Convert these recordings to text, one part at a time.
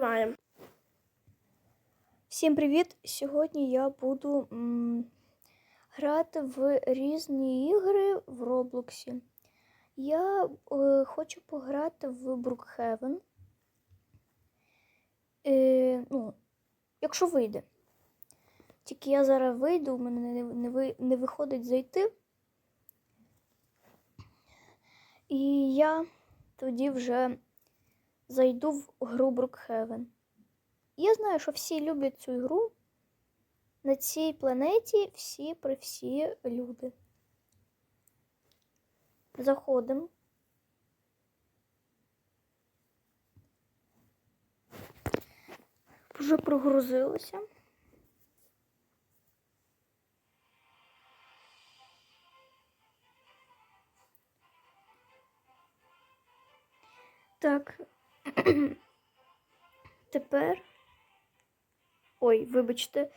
Маємо. Всім привіт! Сьогодні я буду м, грати в різні ігри в Роблоксі. Я е, хочу пограти в Brookhaven. Е, ну, якщо вийде. Тільки я зараз вийду, у мене не, не, не виходить зайти. І я тоді вже зайду в гру Brookhaven. Я знаю, що всі люблять цю ігру. На цій планеті всі при всі люди. Заходимо. Вже прогрузилося. Так. Тепер. Ой, вибачте,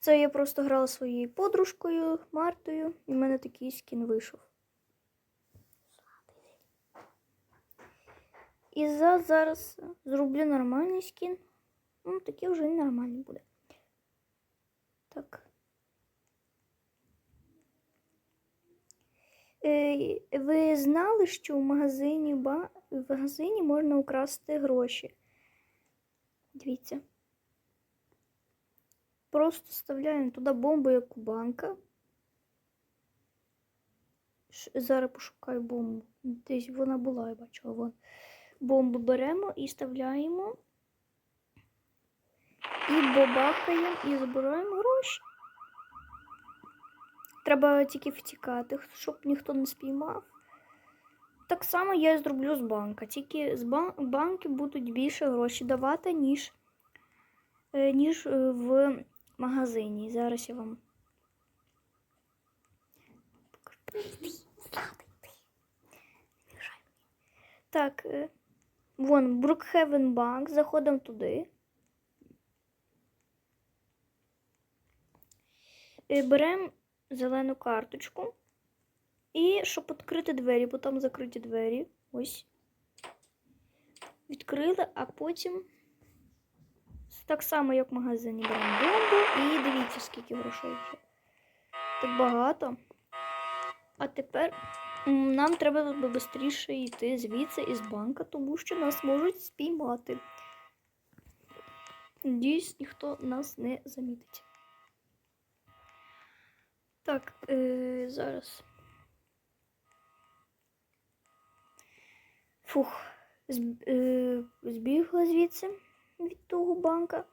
це я просто грала своєю подружкою Мартою, і в мене такий скін вийшов. І за зараз зроблю нормальний скін. Ну, такий вже нормальний буде. Так. Ви знали, що в магазині, ба... в магазині можна украсти гроші? Дивіться. Просто вставляємо туди бомбу, як у банка. Зараз пошукаю бомбу. Десь вона була, я бачила. Вон. Бомбу беремо і вставляємо. І бабахаємо і забираємо гроші. Треба тільки втікати, щоб ніхто не спіймав. Так само я зроблю з банка. Тільки з бан- банки будуть більше гроші давати, ніж, е, ніж е, в магазині. Зараз я вам. Так, е, вон Brookhaven Bank. Заходимо туди. Беремо зелену карточку. І щоб відкрити двері, бо там закриті двері. Ось. Відкрили, а потім так само, як в магазині, беремо бомбу і дивіться, скільки грошей вже. Так багато. А тепер нам треба швидше йти звідси із банка, тому що нас можуть спіймати. Надіюсь, ніхто нас не замітить. Так, е, зараз. Фух, е, збігла звідси від того банка.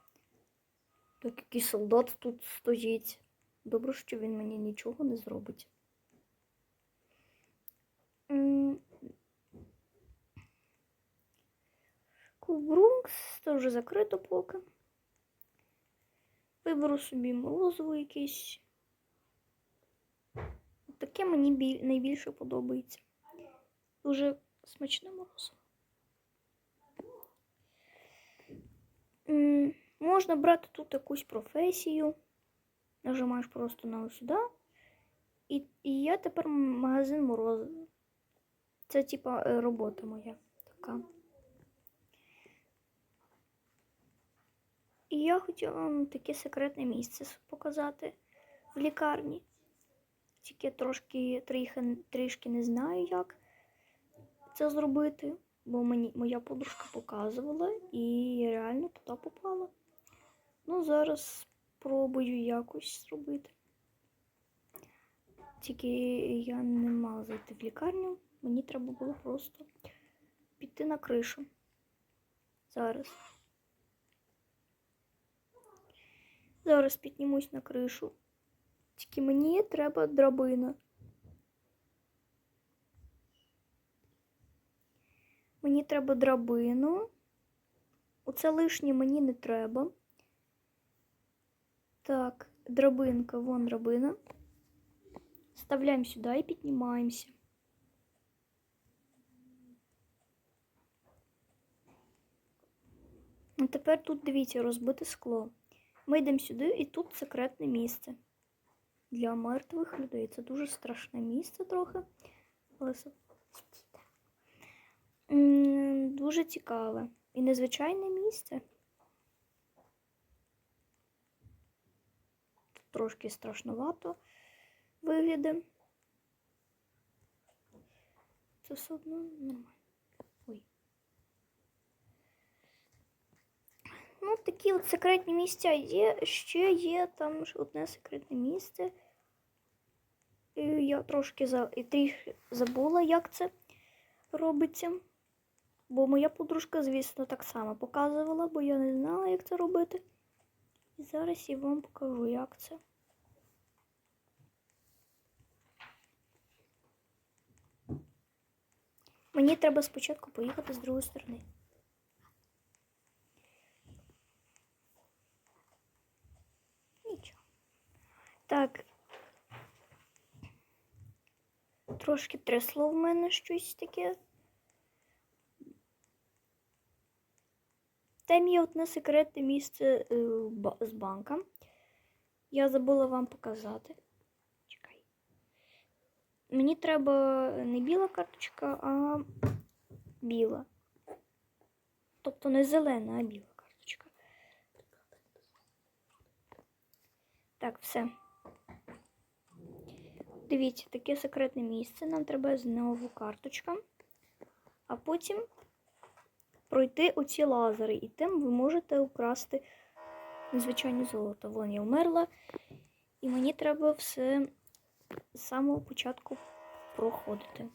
Так який солдат тут стоїть. Добре, що він мені нічого не зробить. М. Кубрункс, це вже закрито поки. Виберу собі морозиво якесь. Таке мені найбільше подобається. Дуже смачне морозиво. Можна брати тут якусь професію. Нажимаєш просто на ось сюди. І, і я тепер магазин морозива. Це типа е, робота моя така. І я хотіла вам таке секретне місце показати в лікарні. Тільки трошки трішки, трішки не знаю, як це зробити, бо мені моя подружка показувала і реально туди попала. Ну, зараз спробую якось зробити. Тільки я не мала зайти в лікарню, мені треба було просто піти на кришу. Зараз. Зараз піднімусь на кришу. Тільки мені треба драбина. Мені треба драбину. Оце лишнє мені не треба. Так, драбинка, вон драбина. Вставляємо сюди і піднімаємося. А тепер тут дивіться, розбите скло. Ми йдемо сюди, і тут секретне місце для мертвих людей. Це дуже страшне місце трохи. Але Дуже цікаве. І незвичайне місце. Трошки страшновато вигляде. Це все одно нормально. Ну, такі от секретні місця є. Ще є там одне секретне місце. І Я трошки за... і трішки забула, як це робиться. Бо моя подружка, звісно, так само показувала, бо я не знала, як це робити. І зараз я вам покажу, як це. Мені треба спочатку поїхати з другої сторони. Нічого. Так. Трошки трясло в мене щось таке. Там є одне секретне місце е, з банка. Я забула вам показати. Чекай. Мені треба не біла карточка, а біла. Тобто не зелена, а біла карточка. Так, все. Дивіться, таке секретне місце. Нам треба знову карточка. А потім пройти оці лазери, і тим ви можете украсти незвичайне золото. Вон я вмерла, і мені треба все з самого початку проходити.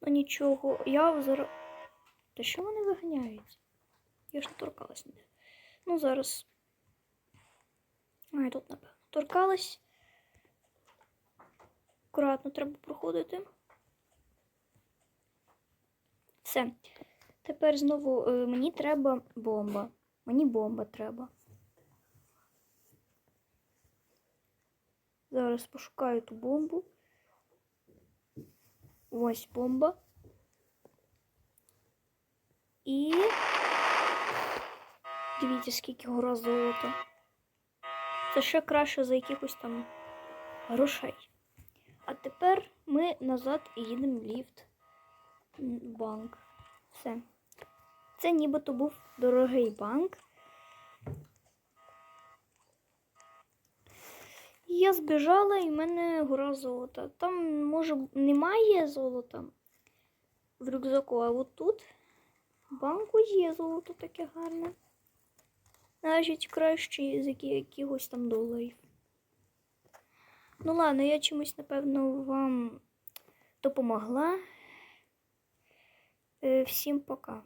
Ну нічого, я зараз. Та що вони виганяють? Я ж не торкалась ніде. Ну, зараз. А, я тут, напевно. Торкалась. Акуратно треба проходити. Все. Тепер знову е, мені треба бомба. Мені бомба треба. Зараз пошукаю ту бомбу. Ось бомба. І дивіться, скільки гора золота. Це ще краще за якихось там грошей. А тепер ми назад їдемо в ліфт. Банк. Все. Це нібито був дорогий банк. Я збіжала і в мене гора золота. Там, може, немає золота в рюкзаку, а от тут в банку є золото таке гарне. Навіть краще з якихось там доларів. Ну ладно, я чимось, напевно, вам допомогла. Е, Всім пока.